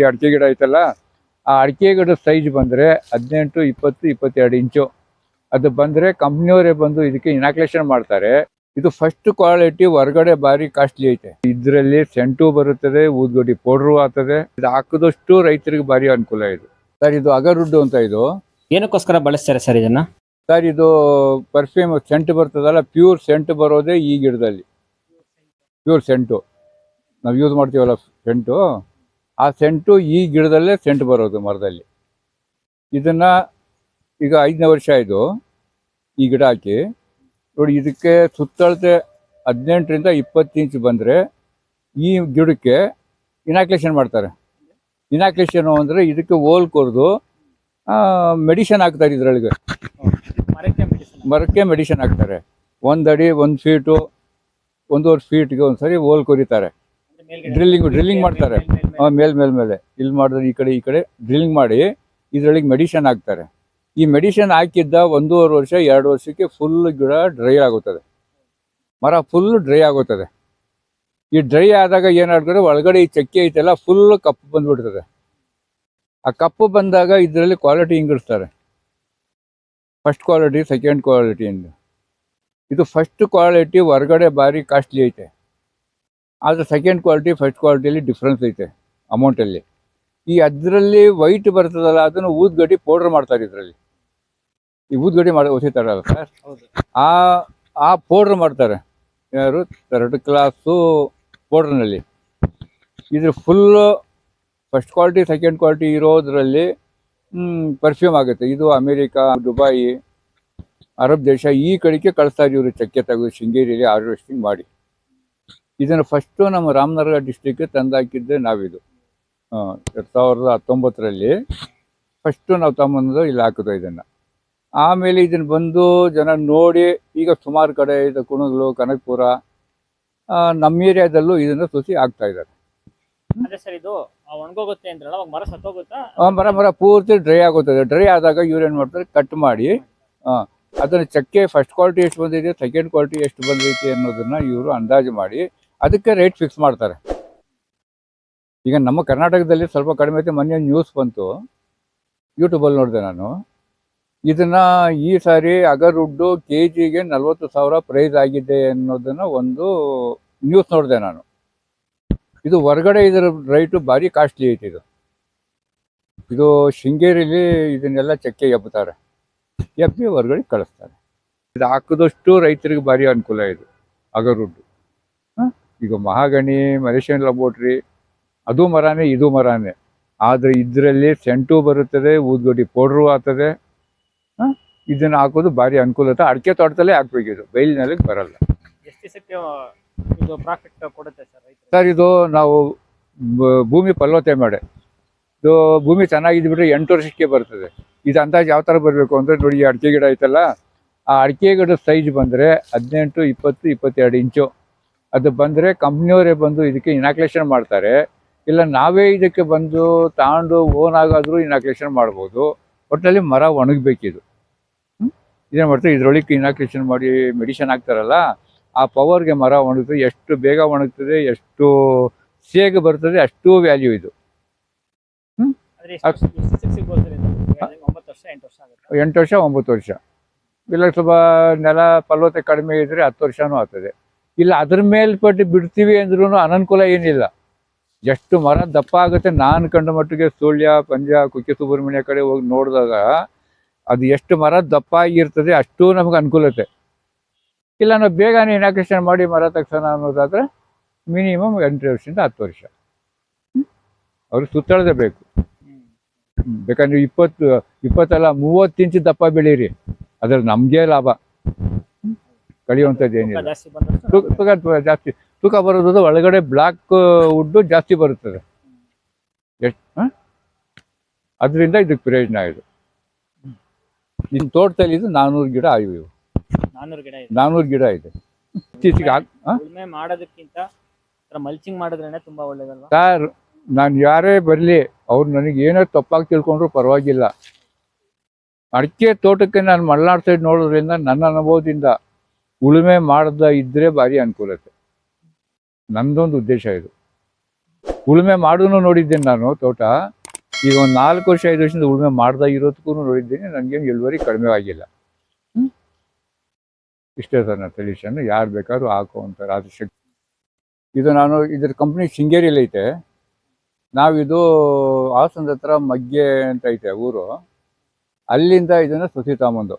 ಈ ಅಡಿಕೆ ಗಿಡ ಐತಲ್ಲ ಆ ಅಡಿಕೆ ಗಿಡದ ಸೈಜ್ ಬಂದರೆ ಹದಿನೆಂಟು ಇಪ್ಪತ್ತು ಇಪ್ಪತ್ತೆರಡು ಇಂಚು. ಅದು ಬಂದರೆ ಕಂಪ್ನಿಯವರೇ ಬಂದು ಇದಕ್ಕೆ ಇನಾಕ್ಲೇಷನ್ ಮಾಡ್ತಾರೆ. ಇದು ಫಸ್ಟ್ ಕ್ವಾಲಿಟಿ ಹೊರಗಡೆ ಭಾರಿ ಕಾಸ್ಟ್ಲಿ ಐತೆ. ಇದರಲ್ಲಿ ಸೆಂಟು ಬರುತ್ತದೆ ಊದ್ಗಡ್ಡಿ ಪೌಡ್ರು ಆಗ್ತದೆ. ಇದು ಹಾಕಿದಷ್ಟು ರೈತರಿಗೆ ಭಾರಿ ಅನುಕೂಲ ಇದು. ಸರ್ ಇದು ಅಗರುಡ್ಡು ಅಂತ ಇದು. ಏನಕ್ಕೋಸ್ಕರ ಬಳಸ್ತಾರೆ ಸರ್ ಇದನ್ನ? ಸರ್ ಇದು ಪರ್ಫ್ಯೂಮ್ ಸೆಂಟ್ ಬರ್ತದಲ್ಲ ಪ್ಯೂರ್ ಸೆಂಟ್ ಬರೋದೇ ಈ ಗಿಡದಲ್ಲಿ. ಪ್ಯೂರ್ ಸೆಂಟು ನಾವು ಯೂಸ್ ಮಾಡ್ತೀವಲ್ಲ ಸೆಂಟು ಆ ಸೆಂಟು ಈ ಗಿಡದಲ್ಲೇ ಸೆಂಟ್ ಬರೋದು ಮರದಲ್ಲಿ. ಇದನ್ನ ಈಗ ಐದನೇ ವರ್ಷ ಇದು ಈ ಗಿಡ ಹಾಕಿ. ನೋಡಿ ಇದಕ್ಕೆ ಸುತ್ತಳತೆ ಹದಿನೆಂಟರಿಂದ ಇಪ್ಪತ್ತು ಇಂಚ್ ಬಂದರೆ ಈ ಗಿಡಕ್ಕೆ ಇನಾಕ್ಲೇಷನ್ ಮಾಡ್ತಾರೆ. ಇನಾಕ್ಲೇಷನು ಅಂದರೆ ಇದಕ್ಕೆ ಹೋಲ್ ಕೊರೆದು ಮೆಡಿಷನ್ ಹಾಕ್ತಾರೆ ಇದರೊಳಗೆ. ಮರಕ್ಕೆ ಮೆಡಿಷನ್. ಹಾಕ್ತಾರೆ. ಒಂದು ಅಡಿ ಒಂದು ಫೀಟು ಒಂದೂವರೆ ಫೀಟ್ಗೆ ಒಂದ್ಸರಿ ಹೋಲ್ ಕೊರಿತಾರೆ. ಡ್ರಿಲ್ಲಿಂಗ್ ಡ್ರಿಲ್ಲಿಂಗ್ ಮಾಡ್ತಾರೆ. ಮೇಲ್ ಮೇಲ್, ಮೇಲೆ. ಇಲ್ಲಿ ಮಾಡಿದ್ರೆ ಈ ಕಡೆ ಈ ಕಡೆ. ಡ್ರಿಲ್ಲಿಂಗ್ ಮಾಡಿ ಇದರಲ್ಲಿ ಮೆಡಿಷನ್ ಹಾಕ್ತಾರೆ. ಈ ಮೆಡಿಷನ್ ಹಾಕಿದ್ದ ಒಂದೂವರೆ ವರ್ಷ, ಎರಡು ವರ್ಷಕ್ಕೆ ಫುಲ್ ಗಿಡ ಡ್ರೈ ಆಗುತ್ತದೆ. ಮರ ಫುಲ್ ಡ್ರೈ ಆಗುತ್ತದೆ. ಈ ಡ್ರೈ ಆದಾಗ ಏನಾಗ್ತದೆ ಒಳಗಡೆ ಈ ಚಕ್ಕೆ ಐತೆಲ್ಲ ಫುಲ್ ಕಪ್ಪು ಬಂದ್ಬಿಡ್ತದೆ. ಆ ಕಪ್ಪು ಬಂದಾಗ ಇದರಲ್ಲಿ ಕ್ವಾಲಿಟಿ ಹಿಂಗಿಡ್ತಾರೆ ಫಸ್ಟ್ ಕ್ವಾಲಿಟಿ ಸೆಕೆಂಡ್ ಕ್ವಾಲಿಟಿ ಎಂದು. ಇದು ಫಸ್ಟ್ ಕ್ವಾಲಿಟಿ ಹೊರಗಡೆ ಭಾರಿ ಕಾಸ್ಟ್ಲಿ ಐತೆ. ಆದರೆ ಸೆಕೆಂಡ್ ಕ್ವಾಲಿಟಿ ಫಸ್ಟ್ ಕ್ವಾಲಿಟಿಯಲ್ಲಿ ಡಿಫ್ರೆನ್ಸ್ ಐತೆ. ಅಮೌಂಟಲ್ಲಿ ಈ ಅದರಲ್ಲಿ ವೈಟ್ ಬರ್ತದಲ್ಲ ಅದನ್ನು ಊದ್ಗಡ್ಡಿ ಪೌಡ್ರ್ ಮಾಡ್ತಾರೆ ಇದರಲ್ಲಿ. ಈ ಊದ್ಗಡ್ಡಿ ಮಾಡಿ ಒಸಿತಾರಲ್ಲ ಸರ್. ಆ ಆ ಪೌಡ್ರ್ ಮಾಡ್ತಾರೆ. ಯಾರು? ಥರ್ಡ್ ಕ್ಲಾಸು ಪೌಡ್ರ್ನಲ್ಲಿ ಇದ್ರ full first quality second quality ಇರೋದ್ರಲ್ಲಿ perfume ಆಗುತ್ತೆ. ಇದು ಅಮೇರಿಕಾ ದುಬಾಯಿ ಅರಬ್ ದೇಶ ಈ ಕಡೆಗೆ ಕಳಿಸ್ತಾರೆ ಇವರು ಚಕ್ಕೆ ತೆಗೆದು ಶೃಂಗೇರಿಯಲ್ಲಿ ಹಾರ್ವೆಸ್ಟಿಂಗ್ ಮಾಡಿ. ಇದನ್ನು ಫಸ್ಟು ನಮ್ಮ ರಾಮನಗರ ಡಿಸ್ಟಿಕ್ಗೆ ತಂದಾಕಿದ್ದೆ ನಾವಿದು. ಎರಡು ಸಾವಿರದ ಹತ್ತೊಂಬತ್ತರಲ್ಲಿ ಫಸ್ಟು ನಾವು ತಗೊಂಬಂದು ಇಲ್ಲಿ ಹಾಕಿದ್ವು ಇದನ್ನು. ಆಮೇಲೆ ಇದನ್ನು ಬಂದು ಜನ ನೋಡಿ ಈಗ ಸುಮಾರು ಕಡೆ ಇದು ಕುಣಗಲು ಕನಕಪುರ ನಮ್ಮ ಏರಿಯಾದಲ್ಲೂ ಇದನ್ನು ಸುಸಿ ಆಗ್ತಾ ಇದ್ದಾರೆ. ಅದೇ ಸರ್ ಇದು ಒಣಗೋಗುತ್ತೆ ಅಂದ್ರಲ್ಲ ಅವಾಗ ಮರ ಸತ್ತೋಗುತ್ತಾ? ಮರ ಮರ ಪೂರ್ತಿ ಡ್ರೈ ಆಗುತ್ತದೆ ಡ್ರೈ ಆದಾಗ ಇವ್ರು ಏನು ಮಾಡ್ತಾರೆ ಕಟ್ ಮಾಡಿ ಅದನ್ನು ಚಕ್ಕೆ ಫಸ್ಟ್ ಕ್ವಾಲಿಟಿ ಎಷ್ಟು ಬಂದಿದೆ ಸೆಕೆಂಡ್ ಕ್ವಾಲಿಟಿ ಎಷ್ಟು ಬಂದೈತೆ ಅನ್ನೋದನ್ನ ಇವರು ಅಂದಾಜು ಮಾಡಿ ಅದಕ್ಕೆ ರೇಟ್ ಫಿಕ್ಸ್ ಮಾಡ್ತಾರೆ. ಈಗ ನಮ್ಮ ಕರ್ನಾಟಕದಲ್ಲಿ ಸ್ವಲ್ಪ ಕಡಿಮೆ ಐತೆ ಮೊನ್ನೆ ನ್ಯೂಸ್ ಬಂತು. ಯೂಟ್ಯೂಬಲ್ಲಿ ನೋಡಿದೆ ನಾನು. ಇದನ್ನ ಈ ಸಾರಿ ಅಗರುಡ್ಡು ಕೆ ಜಿಗೆ ನಲ್ವತ್ತು ಸಾವಿರ ಪ್ರೈಸ್ ಆಗಿದೆ ಅನ್ನೋದನ್ನ ಒಂದು ನ್ಯೂಸ್ ನೋಡಿದೆ ನಾನು. ಇದು ಹೊರಗಡೆ ಇದರ ರೈಟು ಭಾರಿ ಕಾಸ್ಟ್ಲಿ ಐತೆ ಇದು. ಇದು ಶೃಂಗೇರಿಲಿ ಇದನ್ನೆಲ್ಲ ಚಕ್ಕೆ ಎಬ್ಬುತ್ತಾರೆ ಎಬ್ಬಿ ಹೊರಗಡೆ ಕಳಿಸ್ತಾರೆ. ಇದು ಹಾಕಿದಷ್ಟು ರೈತರಿಗೆ ಭಾರಿ ಅನುಕೂಲ ಇದು, ಅಗರುಡ್ಡು? ಈಗ ಮಹಾಗಣಿ ಮಲೇಷಿಯನ್ ಲಬೋಟ್ರಿ ಅದು ಮರಾನೆ ಇದು ಮರಾನೆ ಆದರೆ ಇದರಲ್ಲಿ ಸೆಂಟು ಬರುತ್ತದೆ ಊದ್ಗೊಡ್ಡಿ ಪೌಡ್ರು ಆಗ್ತದೆ. ಇದನ್ನು ಇದನ್ನ ಹಾಕೋದು ಭಾರಿ ಅನುಕೂಲತೆ. ಅಡಿಕೆ ತೋಟದಲ್ಲೇ ಹಾಕ್ಬೇಕು ಇದು ಬೈಲಿನಲ್ಲಿ ಬರಲ್ಲ. ಎಷ್ಟು ದಿವಸಕ್ಕೆ ಇದು ಪ್ರಾಫಿಟ್ ಕೊಡುತ್ತೆ ಸರ್ ಸರ್ ಇದು ನಾವು ಭೂಮಿ ಫಲವತ್ತೆ ಮಾಡಿ. ಇದು ಭೂಮಿ ಚೆನ್ನಾಗಿದ್ಬಿಟ್ರೆ ಎಂಟು ವರ್ಷಕ್ಕೆ ಬರ್ತದೆ. ಇದು ಅಂದಾಜು ಯಾವ ಥರ ಬರಬೇಕು ಅಂದರೆ ನೋಡಿ ಈ ಅಡಿಕೆ ಗಿಡ ಐತಲ್ಲ ಆ ಅಡಿಕೆ ಗಿಡದ ಸೈಜ್ ಬಂದರೆ ಹದಿನೆಂಟು ಇಪ್ಪತ್ತು ಇಪ್ಪತ್ತೆರಡು ಇಂಚು. ಅದು ಬಂದರೆ ಕಂಪ್ನಿಯವರೇ ಬಂದು ಇದಕ್ಕೆ ಇನಾಕ್ಲೇಷನ್ ಮಾಡ್ತಾರೆ. ಇಲ್ಲ ನಾವೇ ಇದಕ್ಕೆ ಬಂದು ತಗೊಂಡು ಓನ್ ಆಗಾದರೂ ಇನಾಕ್ಲೇಷನ್ ಮಾಡ್ಬೋದು. ಒಟ್ಟಿನಲ್ಲಿ ಮರ ಒಣಗಬೇಕಿದು. ಇದೇನು ಮಾಡ್ತಾರೆ? ಇದರೊಳಗೆ ಇನಾಕ್ಲೇಷನ್ ಮಾಡಿ ಮೆಡಿಷನ್ ಹಾಕ್ತಾರಲ್ಲ ಆ ಪವರ್ಗೆ ಮರ ಒಣಗ್ತದೆ. ಎಷ್ಟು ಬೇಗ ಒಣಗ್ತದೆ ಎಷ್ಟು ಸೇಗ ಬರ್ತದೆ ಅಷ್ಟು ವ್ಯಾಲ್ಯೂ ಇದು. ವರ್ಷ ಎಂಟು ವರ್ಷ ಒಂಬತ್ತು ವರ್ಷ. ಇಲ್ಲ ಸ್ವಲ್ಪ ನೆಲ ಫಲವತ್ತೆ ಕಡಿಮೆ ಇದ್ರೆ ಹತ್ತು ವರ್ಷನೂ ಆಗ್ತದೆ. ಇಲ್ಲ ಅದ್ರ ಮೇಲ್ಪಟ್ಟು ಬಿಡ್ತೀವಿ ಅಂದ್ರೂ ಅನನುಕೂಲ ಏನಿಲ್ಲ. ಎಷ್ಟು ಮರ ದಪ್ಪ ಆಗುತ್ತೆ ನಾನು ಕಂಡ ಮಟ್ಟಿಗೆ ಸುಳ್ಯ ಪಂಜ ಕುಕ್ಕೆ ಸುಬ್ರಹ್ಮಣ್ಯ ಕಡೆ ಹೋಗಿ ನೋಡಿದಾಗ ಅದು ಎಷ್ಟು ಮರ ದಪ್ಪ ಆಗಿರ್ತದೆ ಅಷ್ಟು ನಮಗೆ ಅನುಕೂಲತೆ. ಇಲ್ಲ ನಾವು ಬೇಗನೆ ಇನಾಕ್ರೇಷನ್ ಮಾಡಿ ಮರ ತಕ್ಷಣ ಅನ್ನೋದಾದ್ರೆ ಮಿನಿಮಮ್ ಎಂಟು ವರ್ಷದಿಂದ ಹತ್ತು ವರ್ಷ. ಅವ್ರು ಸುತ್ತಳದೆ ಬೇಕು. ಬೇಕಂದ್ರೆ ಇಪ್ಪತ್ತು ಇಪ್ಪತ್ತಲ್ಲ ಮೂವತ್ತು ಇಂಚು ದಪ್ಪ ಬೆಳೀರಿ. ಅದ್ರಲ್ಲಿ ನಮಗೆ ಲಾಭ. ಕಳಿಯುವಂಥದ್ದು ಏನಿಲ್ಲ. ತೂಕ ಜಾಸ್ತಿ ತೂಕ ಬರೋದು ಒಳಗಡೆ ಬ್ಲಾಕ್ ವುಡ್ ಜಾಸ್ತಿ ಬರುತ್ತದೆ. ಎಷ್ಟು ಅದರಿಂದ ಇದಕ್ಕೆ ಪ್ರಯೋಜನ ಇದು ನಿಮ್ಮ ತೋಟದಲ್ಲಿ ಇದು ನಾನ್ನೂರು ಗಿಡ ಆಗಿವೆ ಇವು. ನಾನ್ನೂರು ಗಿಡ ಇದೆ. ನಾನ್ನೂರು ಗಿಡ ಇದೆ. ಇತ್ತೀಚೆಗೆ? ಉಳುಮೆ ಮಾಡೋದಕ್ಕಿಂತ ಮಲ್ಚಿಂಗ್ ಮಾಡಿದ್ರೇನೆ ತುಂಬಾ ಒಳ್ಳೇದಲ್ವಾ? ಸರ್ ನಾನು ಯಾರೇ ಬರಲಿ ಅವ್ರು ನನಗೆ ಏನೋ ತಪ್ಪಾಗಿ ತಿಳ್ಕೊಂಡ್ರು ಪರವಾಗಿಲ್ಲ. ಅಡಿಕೆ ತೋಟಕ್ಕೆ ನಾನು ಮಲ್ನಾಡ್ ಸೈಡ್ ನೋಡೋದ್ರಿಂದ ನನ್ನ ಅನುಭವದಿಂದ ಉಳುಮೆ ಮಾಡದ ಇದ್ರೆ ಭಾರಿ ಅನುಕೂಲತೆ. ನಂದೊಂದು ಉದ್ದೇಶ ಇದು. ಉಳುಮೆ ಮಾಡೋನು ನೋಡಿದ್ದೇನೆ ನಾನು ತೋಟ. ಈಗ ಒಂದು ನಾಲ್ಕು ವರ್ಷ ಐದು ವರ್ಷದಿಂದ ಉಳುಮೆ ಮಾಡ್ದ ಇರೋದಕ್ಕೂ ನೋಡಿದ್ದೀನಿ. ನನಗೇನು ಇಳುವರಿ ಕಡಿಮೆ ಆಗಿಲ್ಲ? ಇಷ್ಟೇ ಸರ್ ನನ್ನ ಸೊಲ್ಯೂಷನ್ನು ಯಾರು ಬೇಕಾದ್ರೂ ಹಾಕುವಂತಾರೆ ಶಕ್ತಿ ಇದು ನಾನು ಇದ್ರ ಕಂಪ್ನಿ ಶೃಂಗೇರಿಯಲ್ಲಿ ಐತೆ. ನಾವಿದು ಹಾಸನದ ಹತ್ರ ಮಗ್ಗೆ ಅಂತ ಐತೆ ಊರು. ಅಲ್ಲಿಂದ ಇದನ್ನು ಸುಸಿ ತಗೊಂಬಂದು.